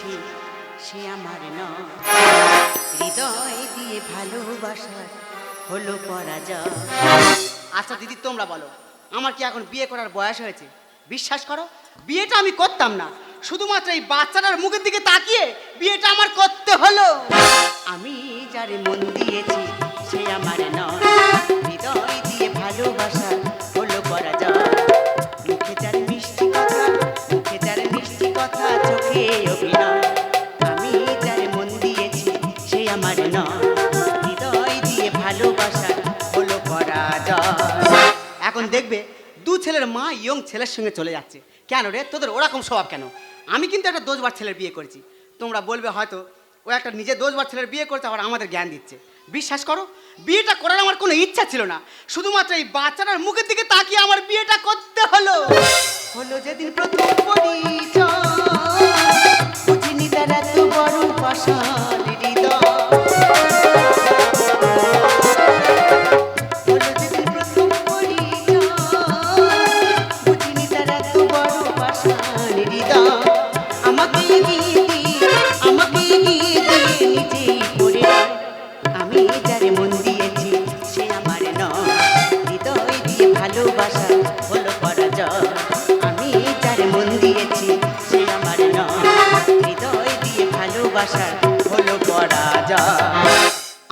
দিয়েছি সে আমার নয়। হৃদয় দিয়ে ভালোবাসার হলো পরাজয়। আচ্ছা দিদি তোমরা বলো আমার কি এখন বিয়ে করার বয়স হয়েছে? বিশ্বাস করো বিয়েটা আমি করতাম না। শুধুমাত্র এই বাচ্চাটার মুখের দিকে তাকিয়ে বিয়েটা আমার করতে হলো। আমি যারে মন দিয়েছি সে আমার নয়। হৃদয় দিয়ে ভালোবাসা দেখবে দু ছেলের মা ইয়ং ছেলের সঙ্গে চলে যাচ্ছে। কেন রে? তোদের ওরকম স্বভাব কেন? আমি কিন্তু একটা দোষবার ছেলের বিয়ে করেছি। তোমরা বলবে হয়তো, ও একটা নিজে দোষবার ছেলের বিয়ে করছে, আবার আমাদের জ্ঞান দিচ্ছে। বিশ্বাস করো, বিয়েটা করার আমার কোনো ইচ্ছা ছিল না। শুধুমাত্র এই বাচ্চাটার মুখের দিকে তাকিয়ে আমার বিয়েটা করতে হলো। হলো যেদিন প্রথম পরিচয়, বুঝিনি তারা তো বড় পাশাল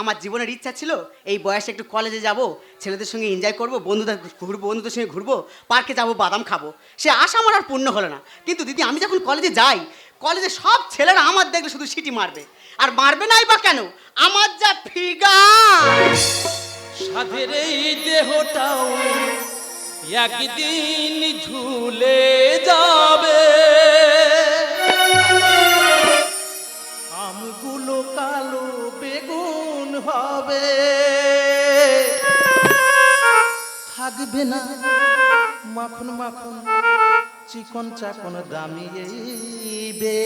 আমার জীবনের ইচ্ছা ছিল এই বয়সে একটু কলেজে যাব, ছেলেদের সঙ্গে এনজয় করব, বন্ধুদের ঘুরবো, বন্ধুদের সঙ্গে ঘুরবো পার্কে যাব, বাদাম খাব। সে আশা আমার আর পূর্ণ হলো না। কিন্তু দিদি, আমি যখন কলেজে যাই কলেজে সব ছেলেরা আমার দেখলে শুধু সিটি মারবে। আর মারবে নাই বা কেন? আমার যা এই দেহটাও একদিন ঝুলে যাবে। থাকবে না। মাখন মাখন চিকন চাকন দামিয়েবে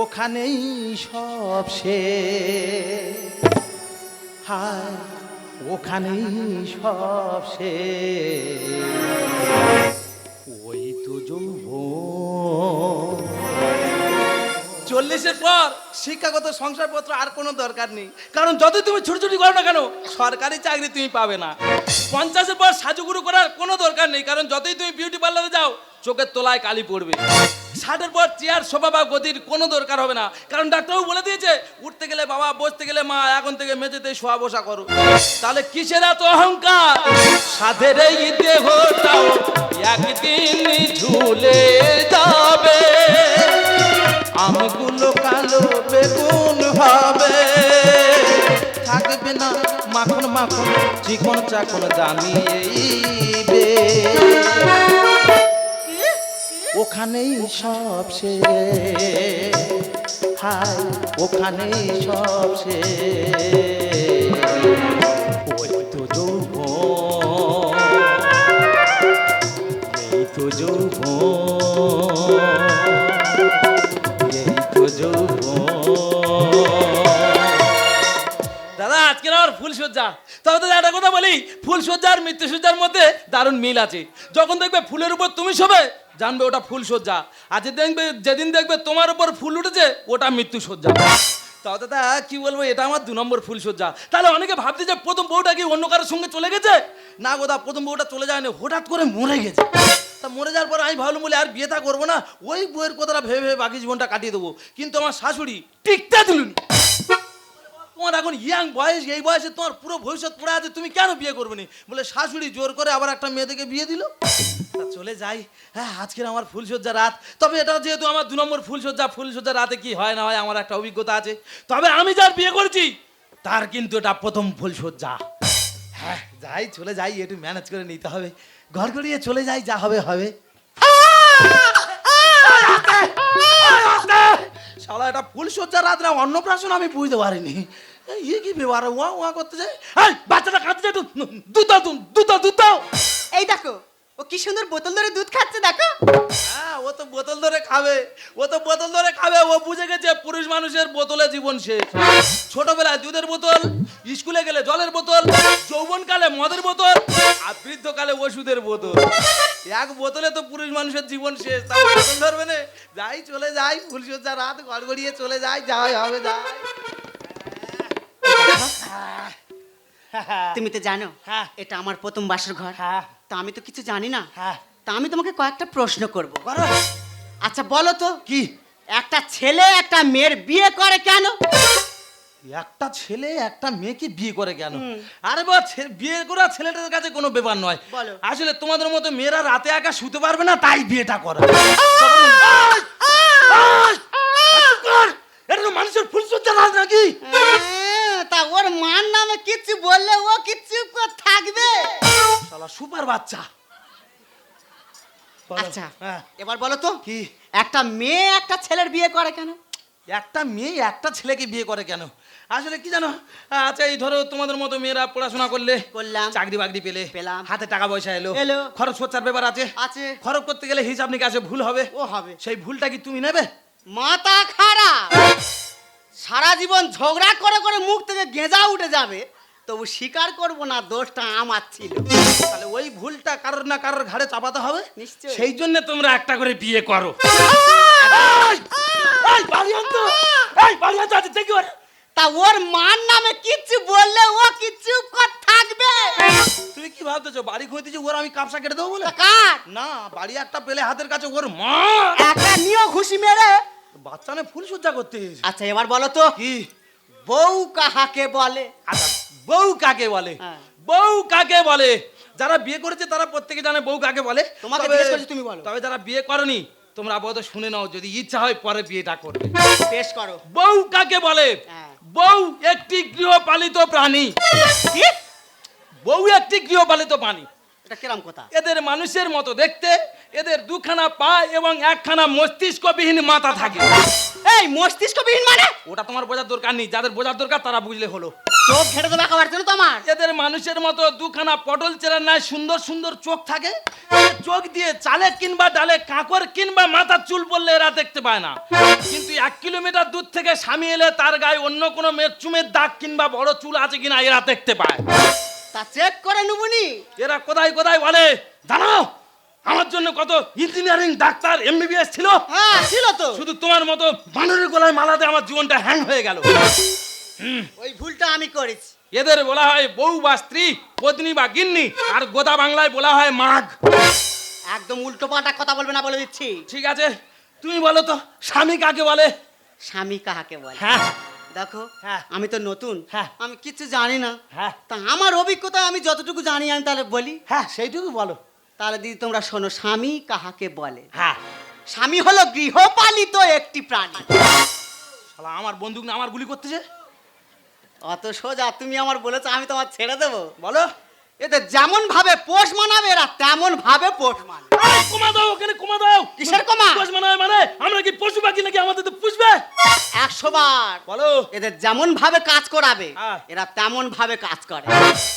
ওখানেই সব সে হায়, ওখানেই সব সে ওই তো যৌবন চল্লিশের পর শিক্ষাগত সংসারপত্র আর কোনো দরকার নেই। কারণ যতই তুমি ছুটি করো না কেন, সরকারি চাকরি তুমি পাবে না। পঞ্চাশের পর সাজুগুরু করার কোনো দরকার নেই, কারণ যতই তুমি বিউটি পার্লারে যাও, চোখের তোলায় কালি পড়বে। ষাটের পর চেয়ার, সোফা বা গতির কোনো দরকার হবে না। কারণ ডাক্তারবাবু বলে দিয়েছে, উঠতে গেলে বাবা, বসতে গেলে মা, এখন থেকে মেঝেতে শোয়া বসা করো। তাহলে কিসের এত অহংকার? সাধের এই একদিন ঝুলে যাবে। আমগুলো কালো বেগুন হবে। থাকবে না মাখন মাখন, চিকন চাকন জানিয়ে ওখানেই সব সে হায়, ওখানেই সব সে তবে একটা কথা বলি ফুলসজ্জা আর মৃত্যুসজ্জার মধ্যে দারুণ মিল আছে। যখন দেখবে ফুলের উপর তুমি শোবে, জানবে ওটা ফুলসজ্জা আর যে দেখবে, যেদিন দেখবে তোমার উপর ফুল উঠেছে, ওটা মৃত্যুসজ্জা তাও দাদা, কি বলব, এটা আমার দু নম্বর ফুল ফুলসজ্জা তাহলে অনেকে ভাবছে যে প্রথম বউটা কি অন্য কারোর সঙ্গে চলে গেছে? না গোদা প্রথম বউটা চলে যায়নি, হঠাৎ করে মরে গেছে। তা মরে যাওয়ার পর আমি ভাবলাম, বলে, আর বিয়েটা করব না? ওই বউয়ের কথাটা ভেবে ভেবে বাকি জীবনটা কাটিয়ে দেবো। কিন্তু আমার শাশুড়ি টিকতে দিলুনি তোমার এখন ইয়াং বয়স, এই বয়সে তোমার পুরো ভবিষ্যৎ পড়ে আছে, তুমি কেন বিয়ে করবে না? বলে শাশুড়ি জোর করে আবার একটা মেয়েদেরকে বিয়ে দিল। চলে যাই। হ্যাঁ আজকের আমার ফুলসজ্জা রাত। তবে এটা যেহেতু আমার দু নম্বর ফুলসজ্জা ফুলসজ্জা রাতে কি হয় না হয় আমার একটা অভিজ্ঞতা আছে। তবে আমি যার বিয়ে করছি, তার কিন্তু এটা প্রথম ফুলসজ্জা হ্যাঁ যাই, চলে যাই, একটু ম্যানেজ করে নিতে হবে। ঘর করিয়ে চলে যাই, যা হবে হবে। শালা, এটা ফুলসজ্জা রাত না, অন্নপ্রাশন আমি বুঝতে পারিনি। ইয়ে কি ব্যাপার? ওয়া ওয়া করতে যায় বাচ্চাটা কাঁদতে যায় দুধ দুতা দুধ দাও দাও। এই দেখো ও কি সুন্দর বোতল ধরে দুধ খাচ্ছে দেখো। হ্যাঁ ও তো বোতল ধরে খাবে। ও তো বোতল ধরে খাবে ও বুঝে গেছে পুরুষ মানুষের বোতলে জীবন শেষ। ছোটবেলায় দুধের বোতল স্কুলে গেলে জলের বোতল যৌবনকালে মদের বোতল আর বৃদ্ধকালে ওষুধের বোতল। এক বোতলে তো পুরুষ মানুষের জীবন শেষ তাও বোতল ধরবে না। যাই চলে যাই ফুলসজ্জা রাত গড়গড়িয়ে চলে যাই যাই হবে যাই। তুমি তো জানো হ্যাঁ। এটা আমার প্রথম বাসর ঘর। হ্যাঁ। তা আমি তো কিছু জানি না হ্যাঁ তা আমি তোমাকে কয়েকটা প্রশ্ন করব করো আচ্ছা বলো তো কি একটা ছেলে একটা মেয়ের বিয়ে করে কেন একটা ছেলে একটা মেয়েকে বিয়ে করে কেন আরে বা বিয়ে করা ছেলেটার কাছে কোনো ব্যাপার নয় আসলে তোমাদের মতো মেয়েরা রাতে একা শুতে পারবে না তাই বিয়েটা করে এটা মানুষের রাত নাকি হ্যাঁ, তা ওর মার নামে কিচ্ছু বললে ও কিচ্ছু থাকবে? শালা সুপার বাচ্চা। আচ্ছা হ্যাঁ। এবার বলো তো কি? একটা মেয়ে একটা ছেলের বিয়ে করে কেন? একটা মেয়ে একটা ছেলেকে বিয়ে করে কেন? আসলে কি জানো? আচ্ছা এই ধরো তোমাদের মতো মেয়েরা পড়াশোনা করলে করলাম। চাকরি বাকরি পেলে পেলাম। হাতে টাকা পয়সা এলো এলো। খরচ খরচার ব্যাপার আছে। আছে। খরচ করতে গেলে হিসাব নিকাশে ভুল হবে। ও হবে। সেই ভুলটা কি তুমি নেবে? মাথা খারাপ। সারা জীবন ঝগড়া করে করে মুখ থেকে গেঁজা উঠে যাবে তবু স্বীকার করব না দোষটা আমার ছিল। তাহলে ওই ভুলটা কারোর না কারোর ঘাড়ে চাপাতে হবে? নিশ্চয়ই। সেই জন্য তোমরা একটা করে বিয়ে করো। তো। ওর। মার নামে কিচ্ছু বললে ও কিচ্ছু থাকবে? তুমি কি ভাবতেছো বাড়ি খুঁজতেছি ওর আমি কাপসা কেটে দেবো বলে? না বাড়ি একটা পেলে হাতের কাছে ওর মা। একা নিয়েও ঘুষি মেরে বাচ্চা না ফুল সজ্জা করতে এসেছে। আচ্ছা এবার বলো তো কি? বউ কাহাকে বলে? আচ্ছা বউ কাকে বলে? হ্যাঁ। বউ কাকে বলে? যারা বিয়ে করেছে তারা প্রত্যেকে জানে বউ কাকে বলে। তোমাকে তবে- জিজ্ঞেস করছি, তুমি বলো। তবে যারা বিয়ে করনি তোমরা আপাতত শুনে নাও যদি ইচ্ছা হয় পরে বিয়েটা করবে। পেশ করো। বউ কাকে বলে? হ্যাঁ। বউ একটি গৃহপালিত প্রাণী। কি? বউ একটি গৃহপালিত প্রাণী। এটা কিরাম কথা? এদের মানুষের মতো দেখতে এদের দুখানা পা এবং একখানা মস্তিষ্কবিহীন মাথা থাকে। এই মস্তিষ্কবিহীন মানে? ওটা তোমার বোঝার দরকার নেই যাদের বোঝার দরকার তারা বুঝলে হলো। চোখ ঘেটে দেবে একেবারে জানো তো আমার এদের মানুষের মতো দুখানা পটল চেরার নাই সুন্দর সুন্দর চোখ থাকে। চোখ দিয়ে চালে কিংবা ডালে কাঁকর কিংবা মাথার চুল পড়লে এরা দেখতে পায় না। কিন্তু এক কিলোমিটার দূর থেকে স্বামী এলে তার গায়ে অন্য কোনো মেয়ের চুমের দাগ কিংবা বড় চুল আছে কিনা এরা দেখতে পায়। তা চেক করে নুবুনি। এরা কোথায় কোথায় বলে? জানো? আমার জন্য কত ইঞ্জিনিয়ারিং ডাক্তার এমবিবিএস ছিল? হ্যাঁ ছিল তো। শুধু তোমার মতো বানরের গলায় মালাতে আমার জীবনটা হ্যাং হয়ে গেল। ওই ভুলটা আমি করেছি। এদের বলা হয় বউ বা স্ত্রী পত্নী বা গিন্নি আর গোদা বাংলায় বলা হয় মাঘ একদম উল্টো পাল্টা কথা বলবে না বলে দিচ্ছি। ঠিক আছে তুমি বলো তো স্বামী কাকে বলে? স্বামী কাকে বলে? হ্যাঁ। দেখো হ্যাঁ। আমি তো নতুন হ্যাঁ। আমি কিছু জানি না। হ্যাঁ। তা আমার অভিজ্ঞতা আমি যতটুকু জানি আমি তাহলে বলি। হ্যাঁ সেইটুকু বলো। তাহলে দিদি তোমরা শোনো স্বামী কাহাকে বলে? হ্যাঁ। স্বামী হলো গৃহপালিত একটি প্রাণী। শালা আমার বন্দুক না আমার গুলি করতেছে? অত সোজা তুমি আমার বলেছ আমি তোমার ছেড়ে দেবো। বলো। এদের যেমন ভাবে পোষ মানাবে এরা তেমন ভাবে পোষ মানবে। কমা দাও ওখানে কমা দাও। কিসের কমা? পোষ মানে মানে আমরা কি পশু পাখি নাকি আমাদের তো পুষবে? একশো বার। বলো। এদের যেমন ভাবে কাজ করাবে হ্যাঁ। এরা তেমন ভাবে কাজ করে।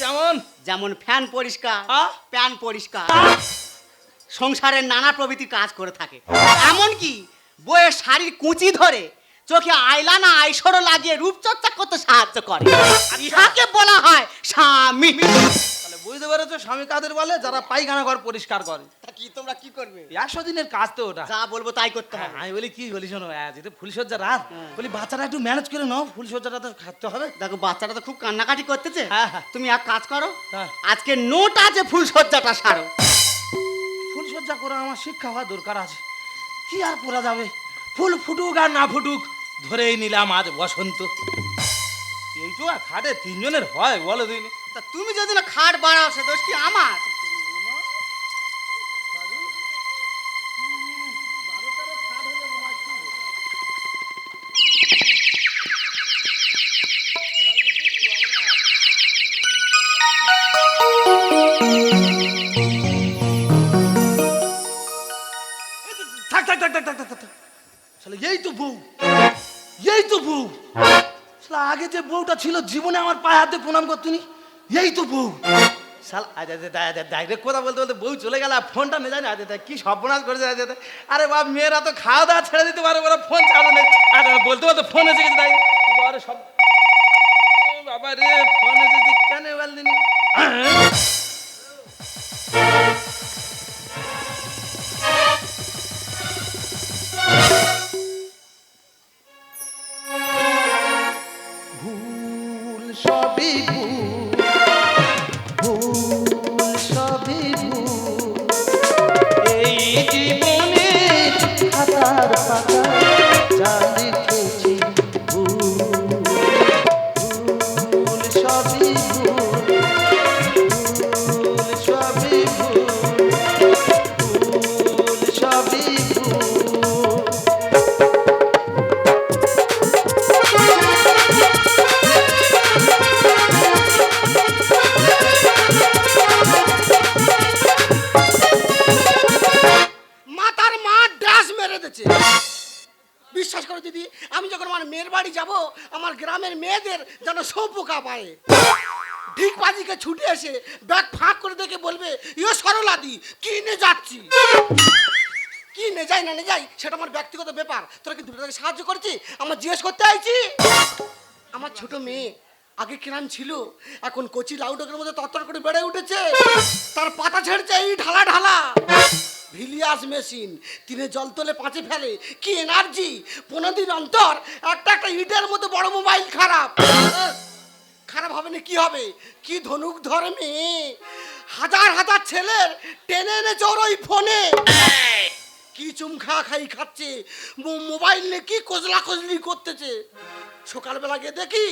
কেমন যেমন ফ্যান পরিষ্কার হ্যাঁ। প্যান পরিষ্কার। হ্যাঁ। সংসারের নানা প্রভৃতি কাজ করে থাকে। এমনকি বইয়ের শাড়ির কুচি ধরে চোখে আইলানা আইসরো লাগিয়ে রূপচর্চা করতে সাহায্য করে। ইহাকে বলা হয় স্বামী। বুঝতে পেরেছ? স্বামী কাদের বলে? যারা পায়খানা ঘর পরিষ্কার করে। তা কি তোমরা কি করবে? একশো দিনের কাজ তো ওটা। যা বলব তাই করতে হ্যাঁ, হবে। আমি বলি কি বলি শোনো আজ এটা ফুলসজ্জা রাত হ্যাঁ। বলি বাচ্চারা একটু ম্যানেজ করে নাও ফুলসজ্জাটা তো খাটতে হবে। দেখো বাচ্চাটা তো খুব কান্নাকাটি করতেছে। হ্যাঁ, হ্যাঁ। তুমি এক কাজ করো হ্যাঁ। আজকে নোট আছে ফুল সজ্জাটা সারো। ফুলসজ্জা করা আমার শিক্ষা হওয়া দরকার আছে। কি আর করা যাবে? ফুল ফুটুক আর না ফুটুক ধরেই নিলাম আজ বসন্ত। এইটু আর খাটে তিনজনের হয় বলো দিন তা তুমি যদি না খাট বাড়াও সে দোষ কি আমার? এই তো বউ। এই তো আগে যে বউটা ছিল, জীবনে আমার পায়ে হাতে প্রণাম করতুনি এই তো বউ। শালা ডাইরেক্ট কথা বলতে বলতে বউ চলে গেল ফোনটা নিয়ে যায় না। আজ কি সর্বনাশ করেছে আজ আরে বাপ, মেয়েরা তো খাওয়া দাওয়া ছেড়ে দিতে পারে ওরা ফোন চালু নেই। আরে বলতে বলতে ফোন এসে গেছে, তাই। সব বাবা রে, ফোন এসেছে কেন বলদিনি ছিল। এখন কচি লাউডকের মধ্যে তত্তর করে বেড়ে উঠেছে। তার পাতা ছেড়েছে এই ঢালা ঢালা। ভিলিয়াস মেশিন তিনে জল তোলে পাঁচে ফেলে। কি এনার্জি! পনেরো দিন অন্তর একটা একটা ইটের মতো বড় মোবাইল খারাপ। খারাপ হবে না কি হবে? কি ধনুক ধরে মেয়ে? হাজার হাজার ছেলের টেনে এনে চোর ওই ফোনে। কি চুম খা খাই খাচ্ছে। মোবাইল নিয়ে কি কজলা কজলি করতেছে? সকালবেলা গিয়ে দেখি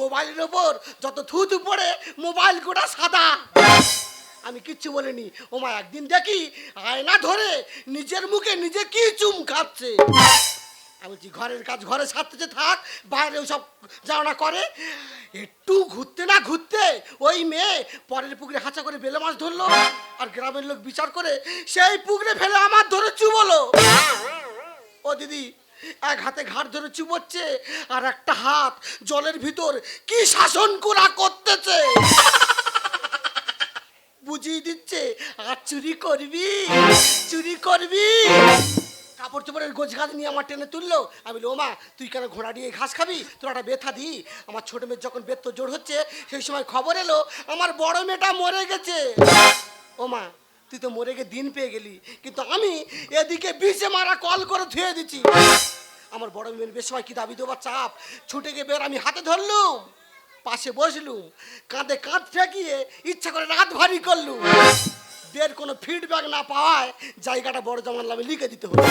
মোবাইলের ওপর যত থুতু পড়ে, মোবাইল গোটা সাদা। আমি কিচ্ছু বলিনি। ওমা একদিন দেখি আয়না ধরে নিজের মুখে নিজে কি চুম খাচ্ছে। আমি বলছি, ঘরের কাজ ঘরে সারতেছে, থাক, বাইরে সব যাওয়া করে। একটু ঘুরতে না ঘুরতে ওই মেয়ে পরের পুকুরে হাঁচা করে বেলে মাছ ধরলো আর গ্রামের লোক বিচার করে সেই পুকুরে ফেলে আমার ধরে চুবলো ও দিদি এক হাতে ঘাট ধরে চুবোচ্ছে আর একটা হাত জলের ভিতর কি শাসন করা করতেছে? বুঝিয়ে দিচ্ছে, আর চুরি করবি? চুরি করবি? কাপড় চোপড়ের গোছ ঘাস নিয়ে আমার টেনে তুললো। আমি বলি ওমা, তুই কেন ঘোড়া দিয়ে ঘাস খাবি? তোর একটা ব্যথা দি। আমার ছোট মেয়ের যখন বেত জোর হচ্ছে, সেই সময় খবর এলো, আমার বড় মেয়েটা মরে গেছে। ওমা তুই তো মরে গিয়ে দিন পেয়ে গেলি। কিন্তু আমি এদিকে বিষে মারা কল করে ধুয়ে দিচ্ছি। আমার বড় মেয়ের বেশ সময় কি দাবি দেবার চাপ? ছুটে গিয়ে বের আমি হাতে ধরলুম, পাশে বসলুম, কাঁধে কাঁধ ঠেকিয়ে ইচ্ছা করে রাত ভারী করলুম। বের কোনো ফিডব্যাক না পাওয়ায় জায়গাটা বড় জামার নামে লিখে দিতে হলো।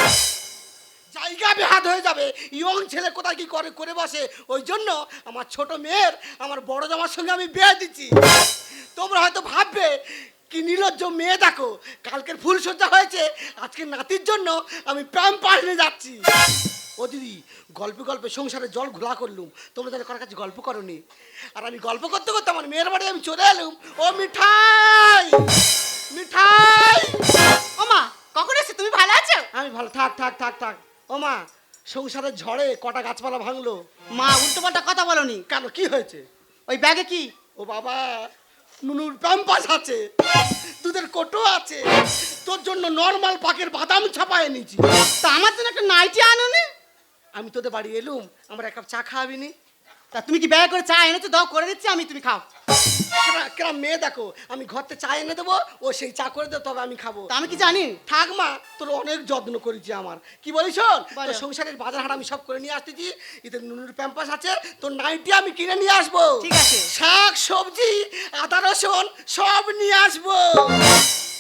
জায়গা বেহাত হয়ে যাবে, ইয়ং ছেলে কোথায় কি করে করে বসে? ওই জন্য আমার ছোট মেয়ের আমার বড় জামার সঙ্গে আমি বিয়ে দিচ্ছি। তোমরা হয়তো ভাববে কি নির্লজ্জ মেয়ে দেখো। কালকের ফুল সজ্জা হয়েছে আজকে নাতির জন্য আমি প্যাম পাশে যাচ্ছি। ও দিদি গল্পে গল্পে সংসারে জল ঘোলা করলুম। তোমরা তাহলে কার কাছে গল্প করনি? আর আমি গল্প করতে করতে আমার মেয়ের বাড়ি আমি চলে এলুম। ও মিঠাই! মিঠাই! ও মা কখন এসে তুমি ভালো আছো? আমি ভালো থাক থাক থাক থাক। ও মা সংসারের ঝড়ে কটা গাছপালা ভাঙলো। মা উল্টো পাল্টা কথা বলনি। কেন কি হয়েছে? ওই ব্যাগে কি? ও বাবা নুনুর প্যাম্পাস আছে, দুধের কোটো আছে, তোর জন্য নর্মাল পাকের বাদাম ছাপায় এনেছি। তা আমার জন্য একটা নাইটি আনোনি? আমি তোদের বাড়ি এলুম, আমার এক কাপ চা খাওয়াবিনি। তা তুমি কি ব্যয় করে চা এনেছো? দাও, করে দিচ্ছি, আমি তুমি খাও। কেরা- মেয়ে দেখো আমি ঘরতে চা এনে দেবো ও সেই চা করে দেবো তবে আমি খাব। আমি কি জানি? থাক মা তোর অনেক যত্ন করেছি আমার। কি বলিস তোর সংসারের বাজার হাট আমি সব করে নিয়ে আসতেছি এতে নুনুর প্যাম্পাস আছে তোর নাইটি আমি কিনে নিয়ে আসব। ঠিক আছে। শাক সবজি আদা রসুন সব নিয়ে আসব।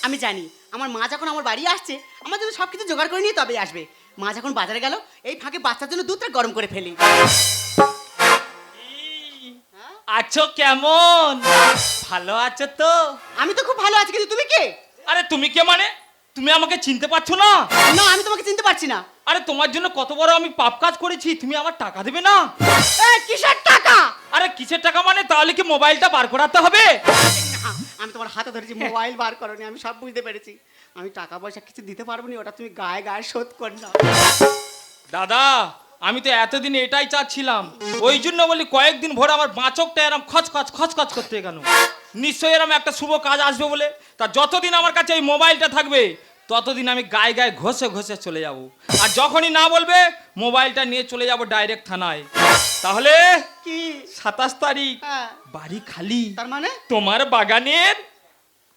আমি জানি আমার মা যখন আমার বাড়ি আসছে আমার জন্য সব কিছু জোগাড় করে নিয়ে তবে আসবে। মা যখন বাজারে গেল এই ফাঁকে বাচ্চার জন্য দুধটা গরম করে ফেলি। আছো কেমন? ভালো আছো তো? আমি তো খুব ভালো আছি কিন্তু তুমি কে? আরে তুমি কে মানে? তুমি আমাকে চিনতে পারছ না? না আমি তোমাকে চিনতে পারছি না। আরে তোমার জন্য কত বড় আমি পাপ কাজ করেছি তুমি আমার টাকা দেবে না? এ, কিসের টাকা? আরে কিসের টাকা মানে? তাহলে কি মোবাইলটা বার করাতে হবে? না, আমি তোমার হাতে ধরেছি মোবাইল বার করনি আমি সব বুঝতে পেরেছি। আমি টাকা পয়সা কিছু দিতে পারব না ওটা তুমি গায়ে গায়ে শোধ করে নাও দাদা আমি তো এতদিন এটাই চাচ্ছিলাম। ওই জন্য বলি কয়েকদিন ভোর আমার বাঁচকটা এরম খচখচ খচখচ করতে কেন? নিশ্চয়ই এরম একটা শুভ কাজ আসবে বলে। তা যতদিন আমার কাছে এই মোবাইলটা থাকবে ততদিন আমি গায়ে গায়ে ঘষে ঘষে চলে যাব। আর যখনই না বলবে মোবাইলটা নিয়ে চলে যাব ডাইরেক্ট থানায়। তাহলে কি? সাতাশ তারিখ হ্যাঁ। বাড়ি খালি। তার মানে? তোমার বাগানের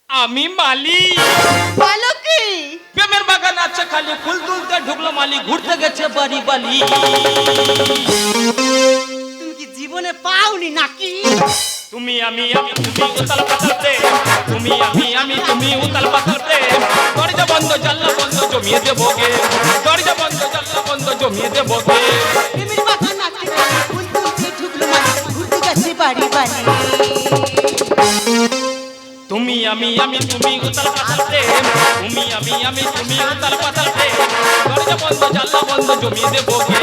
আমি মালিক। বলো কি মালি ঘুরতে গেছে বাড়ি বালি। তুমি কি জীবনে পাওনি নাকি? তুমি আমি আমি তুমি উতাল পাতাল প্রেম তুমি আমি আমি তুমি উতাল পাতাল প্রেম দরজা বন্ধ জানলা বন্ধ জমিয়ে দেবো গে। দরজা বন্ধ জানলা বন্ধ জমিয়ে দেবো গে। ঢুকলো মানে ঘুরতে গেছে বাড়ি বাড়ি আমি আমি, তুমি উতাল পাতাল প্রেম। তুমি আমি আমি, তুমি উতাল পাতাল প্রেম। দরজা বন্ধ, জানলা বন্ধ, জমিয়ে দেবো গে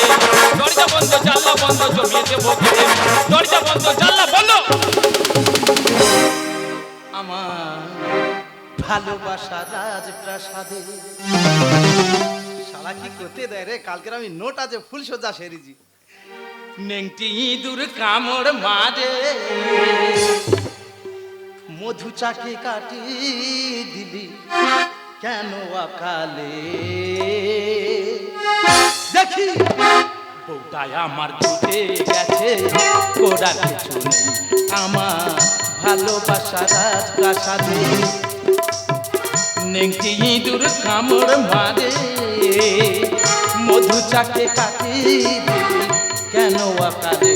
দরজা বন্ধ, জানলা বন্ধ, জমিয়ে দেবো গে দরজা বন্ধ, জানলা বন্ধ। আমার ভালোবাসা রাজপ্রাসাদে শালা কি করতে দেয় রে? কালকের আমি নোট আছে, ফুল সজ্জা সেরেছি। নেংটি ইঁদুর কামড় মারে। মধু চাকে কাটি দিলি কেন আকালে? দেখি, বউটায় আমার জুটে গেছে। করার কিছু নেই আমার ভালোবাসা রাজপ্রাসাদে। নেংটি ইঁদুর কামড় মারে। মধু চাকে কাটি কেন আকালে?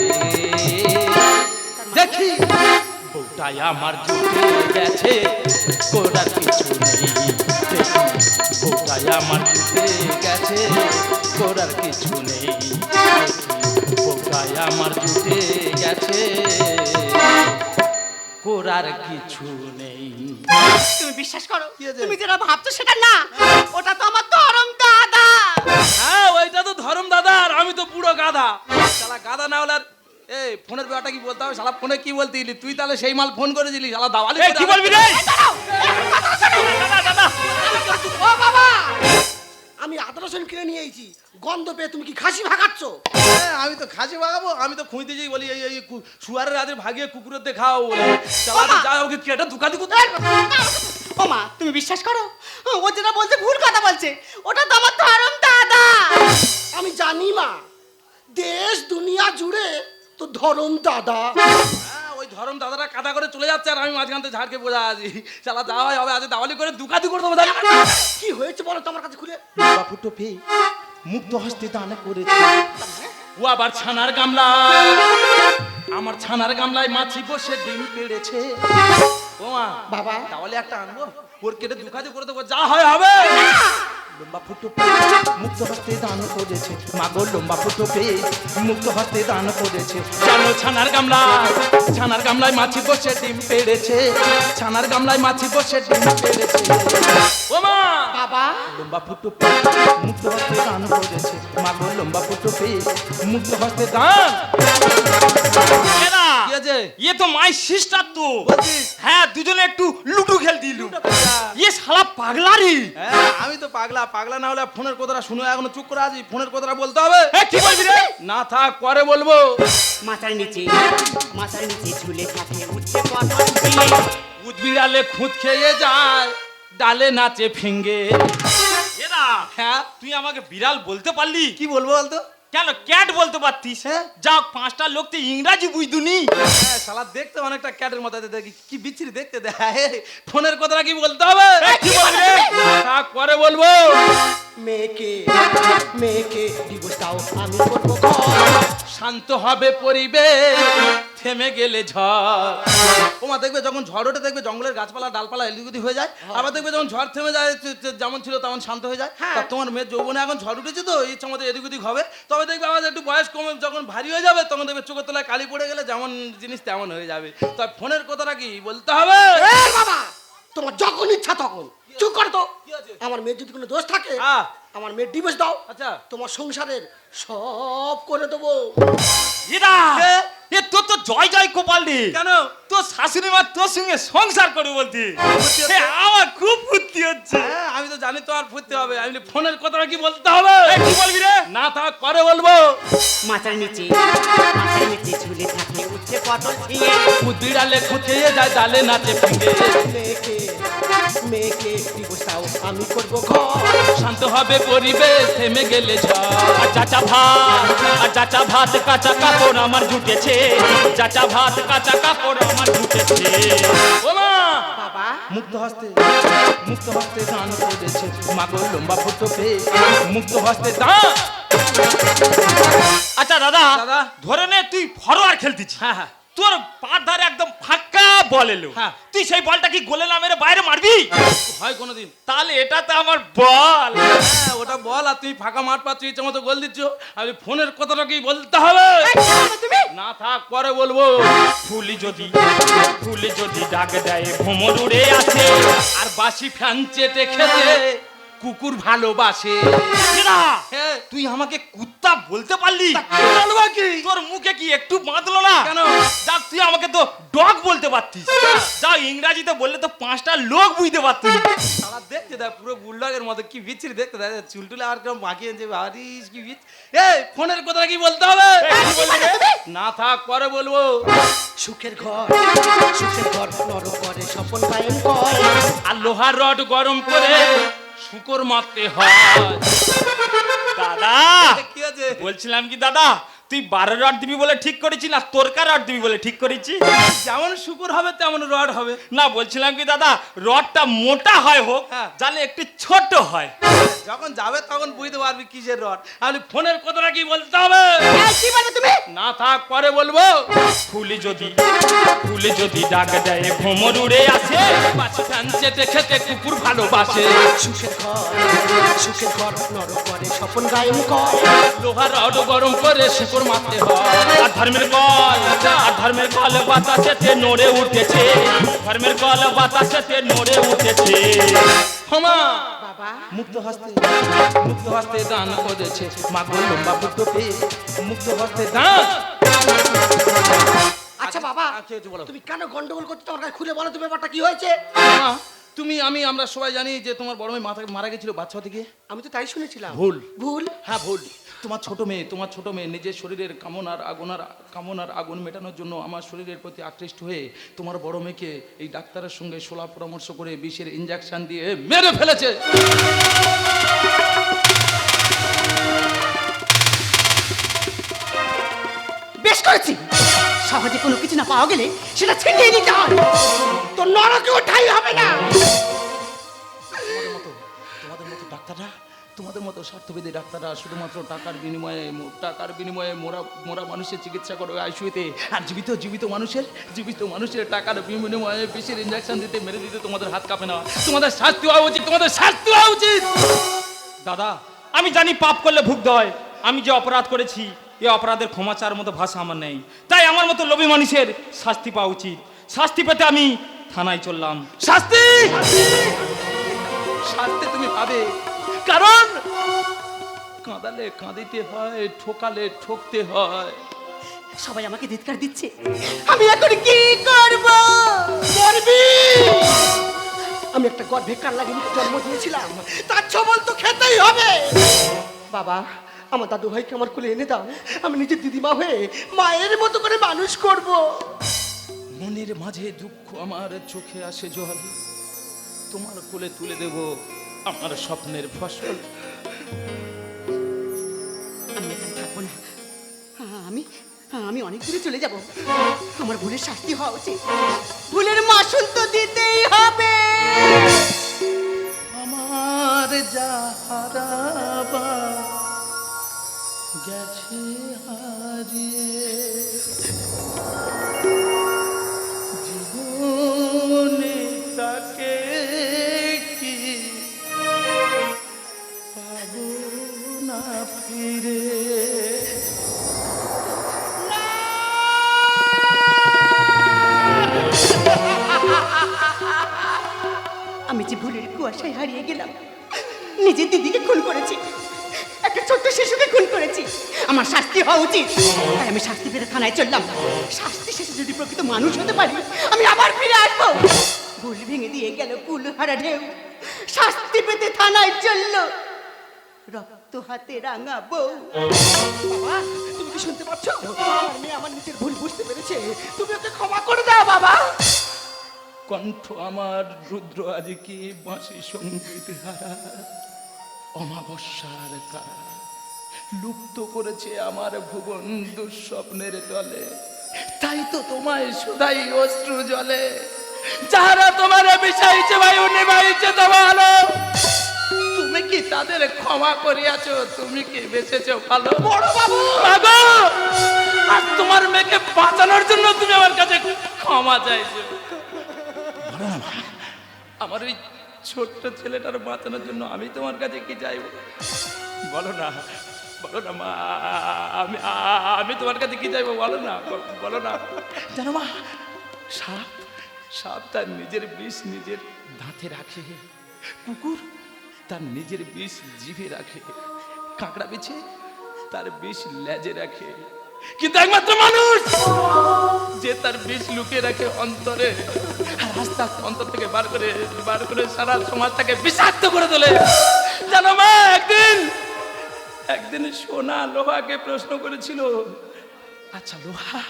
দেখি বউটায় আমার জুটে গেছে। করার কিছু নেই বোকায় আমার জুটে গেছে। করার কিছু নেই বোকায় আমার জুটে গেছে। করার কিছু নেই। তুমি বিশ্বাস করো? তুমি যেটা ভাবছ সেটা না। ওটা তো আমার ধরম দাদা। হ্যাঁ ওইটা তো ধরম দাদা আর আমি তো পুরো গাধা। শালা গাধা না হলে আর- এই ফোনের ব্যাপারটা কি বলতে হবে? শালা ফোনে কি বলতে দিলি তুই তাহলে সেই মাল ফোন করেছিলি শালা দাওয়ালি কি বলবি রে? ও বাবা! আমি আদা কিনে নিয়ে এসেছি। গন্ধ পেয়ে তুমি কি খাসি ভাগাচ্ছ? হ্যাঁ, আমি তো খাসি ভাগাবো। আমি তো খুঁজতে যাই বলি এই এই কু- শুয়ারের রাতে ভাগিয়ে কুকুরের দিয়ে খাও বলে। শালা তো বাবা! যা ওকে কেটে দুকাতি কুত্তা ও মা তুমি বিশ্বাস করো? ও যেটা বলছে ভুল কথা বলছে। ওটা তো আমার ধরম দাদা। আমি জানি মা দেশ দুনিয়া জুড়ে তো ধরম দাদা। হ্যাঁ, ওই ধরম দাদারা কাদা করে চলে যাচ্ছে আর আমি মাঝখান থেকে ঝাড়কে বোঝা আছি। শালা যাওয়াই হবে আজ দাওয়ালি করে দুকাতি করে দেবো। কি হয়েছে বলো তোমার কাছে খুলে? বাপুটো পেয়ে মুক্ত হস্তে দান করেছে। ও আবার ছানার গামলা। আমার ছানার গামলায় মাছি বসে ডিম পেড়েছে। ও মা বাবা। তাহলে একটা আনব ওর কেটে দুকাতি করে দেবো যা হয় হবে। লম্বা ফুটো মুক্ত হস্তে দান করেছে। মাগো লম্বা ফুটো পেয়ে মুক্ত হস্তে দান করেছে। জানো ছানার গামলা ছানার গামলায় মাছি বসে ডিম পেড়েছে। ছানার গামলায় মাছি বসে ডিম পেড়েছে। ও মা! বাবা। লম্বা ফুটো পেয়ে মুক্ত হস্তে দান করেছে। মাগো লম্বা ফুটো পেয়ে মুক্ত হস্তে দান। আছে। ইয়ে তো মাই সিস্টার তো? হ্যাঁ দুজনে একটু লুডু খেল দিলু ইয়ে শালা পাগলারি। হ্যাঁ আমি তো পাগলা। পাগলা না হলে আর ফোনের কথাটা শুনে এখনও চুপ করে আছি ফোনের কথাটা বলতে হবে? এ, কি বলবি রে? না থাক পরে বলব। মাথার নিচে মাথার নিচে ঝুলে থাকে উঠছে পটল দিয়ে উদ্বিড়ালে খুঁত খেয়ে যায় ডালে নাচে ফিঙ্গে। এরা হ্যাঁ? তুই আমাকে বিড়াল বলতে পারলি? কি বলব বলতো? কেন ক্যাট বলতে পারতিস হ্যাঁ। যা পাঁচটা লোক তো ইংরাজি বুঝদুনি হ্যাঁ শালা দেখতে অনেকটা ক্যাটের মতো দেখি কি বিচ্ছিরি দেখতে দেয় ফোনের কথাটা কি বলতে হবে কি বলবে তা করে পরে বলব মেয়েকে মেয়েকে ডিভোর্স দাও আমি করব। শান্ত হবে পরিবেশ থেমে গেলে ঝড়। তোমার দেখবে যখন ঝড় ওঠে দেখবে জঙ্গলের গাছপালা ডালপালা এদিক ওদিক হয়ে যায়। আবার দেখবে যখন ঝড় থেমে যায় যেমন ছিল তেমন শান্ত হয়ে যায়। তা তোমার মেয়ের যৌবনে এখন ঝড় উঠেছে তো ইচ্ছা মতো এদিক হবে। তবে দেখবে আবার একটু বয়স কমে যখন ভারী হয়ে যাবে তখন দেখবে চোখের তলায় কালি পড়ে গেলে যেমন জিনিস তেমন হয়ে যাবে। তবে ফোনের কথাটা কি বলতে হবে? বাবা তোমার যখন ইচ্ছা তখন। চুপ কর তো। আমার মেয়ের যদি কোনো দোষ থাকে হ্যাঁ। আমার মেয়ের ডিভোর্স দাও। আচ্ছা। তোমার সংসারের সব করে দেবো। এরা এ তোর তো জয় জয় কোপাল কেন? তোর শাশুড়ি মা তোর সঙ্গে সংসার করে বলতে। আমার খুব ফুর্তি হচ্ছে। হ্যাঁ আমি তো জানি তো আর ফুটতে হবে। আমি ফোনের কথাটা কি বলতে হবে? কি বলবি রে? না থাক পরে বলব। মাথার নিচে মাথার নিচে ঝুলে থাকে উঠছে পটল যায় ডালে নাচে ফিঙ্গে মেয়েকে দাও আমি করব ঘর। শান্ত হবে পরিবেশ থেমে গেলে আর চাচা ভাত আর চাচা ভাত কাঁচা কাপড় আমার জুটেছে চাচা ভাত কাঁচা কাপড় আমার জুটেছে ও মা! বাবা। মুক্ত হস্তে মুক্ত হস্তে দান করেছে। মাগো লম্বা ফুটো পেয়ে মুক্ত হস্তে দান। আচ্ছা দাদা দাদা। ধরে নে তুই ফরওয়ার্ড খেলতিছিস হ্যাঁ হ্যাঁ। তোর পার ধারে একদম ফাঁকা বল এলো। হ্যাঁ। তুই সেই বলটা কি গোলে না মেরে বাইরে মারবি? হয় কোনোদিন। তাহলে এটা তো আমার বল। হ্যাঁ ওটা বল আর তুই ফাঁকা মাঠ পাচ্ছ ইচ্ছে মতো গোল দিচ্ছ। আমি ফোনের কথাটা কি বলতে হবে না থাক পরে বলব। ফুলি যদি ফুলি যদি ডাক দেয় ভ্রমর উড়ে আসে আর বাসি ফ্যান চেটে খেতে। কুকুর ভালোবাসে। হ্যাঁ। তুই আমাকে কুত্তা বলতে পারলি? কি তোর মুখে কি একটু বাঁধলো না? কেন? যাক তুই আমাকে তো ডগ বলতে পারতিস। যা ইংরাজিতে বললে তো পাঁচটা লোক বুঝতে পারতিস। সারা দেখ পুরো বুলডগের মতো কি বিচ্ছিরি দেখতে দেখ। চুলটুলে আর কেমন বাকি আছে ভারিস কি বিচ এই ফোনের কথা কি বলতে হবে? না থাক পরে বলব। সুখের ঘর সুখের ঘর নর করে স্বপন গায়েন কর আর লোহার রড গরম করে শুকর মারতে হয়। দাদা কি আছে বলছিলাম কি দাদা তুই বারো রড দিবি বলে ঠিক করেছি না তোরকা রড দিবি বলে ঠিক করেছি যেমন শুকর হবে তেমন রড হবে। না বলছিলাম কি দাদা রডটা মোটা হয় হোক হ্যাঁ। জানে একটু ছোট হয়। যখন যাবে তখন বুঝতে পারবি কিসের রড। আমি ফোনের কথাটা কি বলতে হবে? কি বলবে তুমি? না থাক পরে বলব। ফুলি যদি ফুলে যদি ডাক দেয় ভ্রমর উড়ে আসে। বাচ্চান চেটে খেতে কুকুর ভালোবাসে। সুখের ঘর সুখের ঘর নর করে স্বপন গায়েন কর। লোহার রড গরম করে শুকর মারতে হয়। আর ধর্মের কল আর ধর্মের কল বাতাসেতে নড়ে উঠেছে। ধর্মের কল বাতাসেতে নড়ে উঠেছে। ক্ষমা মুক্ত হস্তে মুক্ত হস্তে দান করেছে। মাগো লম্বা পুত্র পেয়ে মুক্ত হস্তে দান। আচ্ছা বাবা বলো? তুমি কেন গন্ডগোল করছ? তোমার কাছে খুলে বলো তো ব্যাপারটা কি হয়েছে? তুমি আমি আমরা সবাই জানি যে তোমার বড় মেয়ে মাথা মারা গেছিল বাচ্চা থেকে। আমি তো তাই শুনেছিলাম। ভুল। ভুল? হ্যাঁ ভুল। তোমার ছোট মেয়ে তোমার ছোট মেয়ে নিজের শরীরের কামনার আগুনার কামনার আগুন মেটানোর জন্য আমার শরীরের প্রতি আকৃষ্ট হয়ে তোমার বড় মেয়েকে এই ডাক্তারের সঙ্গে সোলা পরামর্শ করে বিষের ইঞ্জেকশন দিয়ে মেরে ফেলেছে। বেশ করেছি। সহজে কোনো কিছু না পাওয়া গেলে সেটা ছিনিয়ে নিতে হয়। তো নরকে ওঠাই হবে না। তোমাদের মতো তোমাদের মতো ডাক্তাররা তোমাদের মতো স্বার্থবেদী ডাক্তাররা শুধুমাত্র টাকার বিনিময়ে টাকার বিনিময়ে মোরা মোরা মানুষের চিকিৎসা করে আইসিউতে আর জীবিত জীবিত মানুষের জীবিত মানুষের টাকার বিনিময়ে বিষের ইঞ্জেকশন দিতে মেরে দিতে তোমাদের হাত কাঁপে না। তোমাদের শাস্তি হওয়া উচিত তোমাদের শাস্তি হওয়া উচিত! দাদা আমি জানি পাপ করলে ভুগতে হয়। আমি যে অপরাধ করেছি এই অপরাধের ক্ষমা চার মতো ভাষা আমার নেই। তাই আমার মতো লোভী মানুষের শাস্তি পাওয়া উচিত। শাস্তি পেতে আমি থানায় চললাম। শাস্তি! শাস্তি তুমি পাবে। কারণ কাঁদালে কাঁদিতে হয় ঠোকালে ঠকতে হয়। সবাই আমাকে ধিৎকার দিচ্ছে। আমি এখন কি করব? করবি আমি একটা গর্ভে কার লাগিয়ে জন্ম দিয়েছিলাম। তার ছবল তো খেতেই হবে। বাবা আমার দাদু ভাইকে আমার কোলে এনে দাও। আমি নিজের দিদিমা হয়ে মায়ের মতো করে মানুষ করব। মনের মাঝে দুঃখ আমার চোখে আসে জল। তোমার কোলে তুলে দেব আমার স্বপ্নের ফসল। আমি এখানে থাকব না। আমি আমি অনেক দূরে চলে যাব। আমার ভুলের শাস্তি হওয়া উচিত। ভুলের মাসুল তো দিতেই হবে। আমার যাহারা গেছে হারিয়ে। থানায় চললাম। শাস্তি শেষে যদি প্রকৃত মানুষ হতে পারি, আমি আবার ফিরে আসব। ভুল ভেঙে দিয়ে গেল কুল হারা ঢেউ। শাস্তি পেতে থানায় চলল। রক্ত হাতে রাঙা বউ। তুমি কি শুনতে পাচ্ছ? মেয়ে আমার নিজের ভুল বুঝতে পেরেছে। তুমি ওকে ক্ষমা করে দাও, বাবা। কণ্ঠ আমার রুদ্র আজকে বাঁশি সংগীত হারা অমাবস্যার কারা লুপ্ত করেছে আমার ভুবন দুঃস্বপ্নের তলে তাই তো তোমায় সুদাই অশ্রু জলে। যারা তোমার বিষাইছে বায়ু নিবাইছে তোমার তুমি কি তাদের ক্ষমা করিয়াছ? তুমি কি বেঁচেছ ভালো? বড় বাবু! আর তোমার মেয়েকে বাঁচানোর জন্য তুমি আমার কাছে ক্ষমা চাইছো। আমার ওই ছোট্ট ছেলেটার বাঁচানোর জন্য আমি তোমার কাছে কি চাইব? বলো না। বলো না, মা, আমি আমি তোমার কাছে কি চাইব বলো না বলো না। জানো মা, সাপ সাপ তার নিজের বিষ নিজের দাঁতে রাখে, কুকুর তার নিজের বিষ জিভে রাখে, কাঁকড়া বিছে তার বিষ লেজে রাখে। কিন্তু একমাত্র মানুষ যে তার বিষ লুকিয়ে রাখে অন্তরে আস্তে অন্তর থেকে বার করে বার করে সারা সমাজটাকে বিষাক্ত করে তোলে। জানো মা, একদিন একদিন সোনা লোহাকে প্রশ্ন করেছিল আচ্ছা লোহা,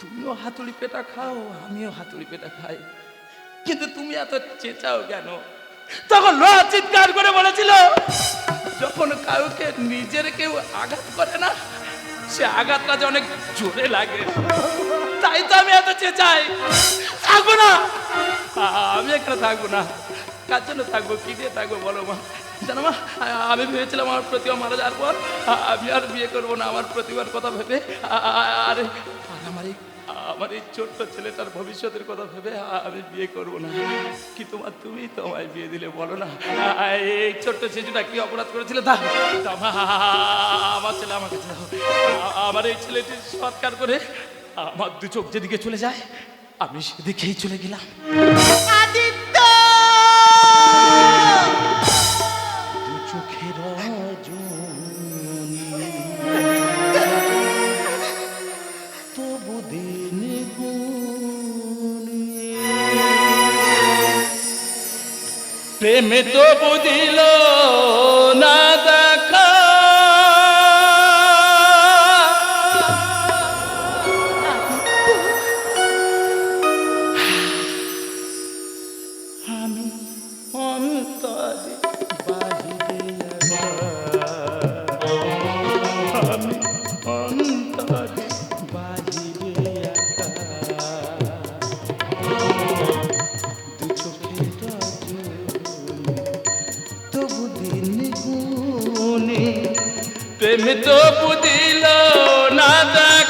তুমিও হাতুড়ি পেটা খাও, আমিও হাতুড়ি পেটা খাই। কিন্তু তুমি এত চেঁচাও কেন? তখন লোহা চিৎকার করে বলেছিল, যখন কাউকে নিজের কেউ আঘাত করে না, সে আঘাতটা যে অনেক জোরে লাগে। তাই তো আমি এত চেঁচাই। থাকব না। আমি এখানে থাকব না। কার জন্য থাকব? কি দিয়ে থাকব বলো মা? জানো মা আমি ভেবেছিলাম আমার প্রতিভা মারা যাওয়ার পর আমি আর বিয়ে করব না, আমার প্রতিভার কথা ভেবে আর আমার এই আমার এই ছোট্ট ছেলেটার ভবিষ্যতের কথা ভেবে আমি বিয়ে করব না। কি তোমার, তুমি তোমায় বিয়ে দিলে বলো না। এই ছোট্ট শিশুটা কি অপরাধ করেছিল? তা আমার ছেলে আমার কাছে। আমার এই ছেলেটি সৎকার করে আমার দু চোখ যেদিকে চলে যায়, আমি সেদিকেই চলে গেলাম। প্রেমে তো বুঝিল না। প্রেম তো বুঝিল না দেখা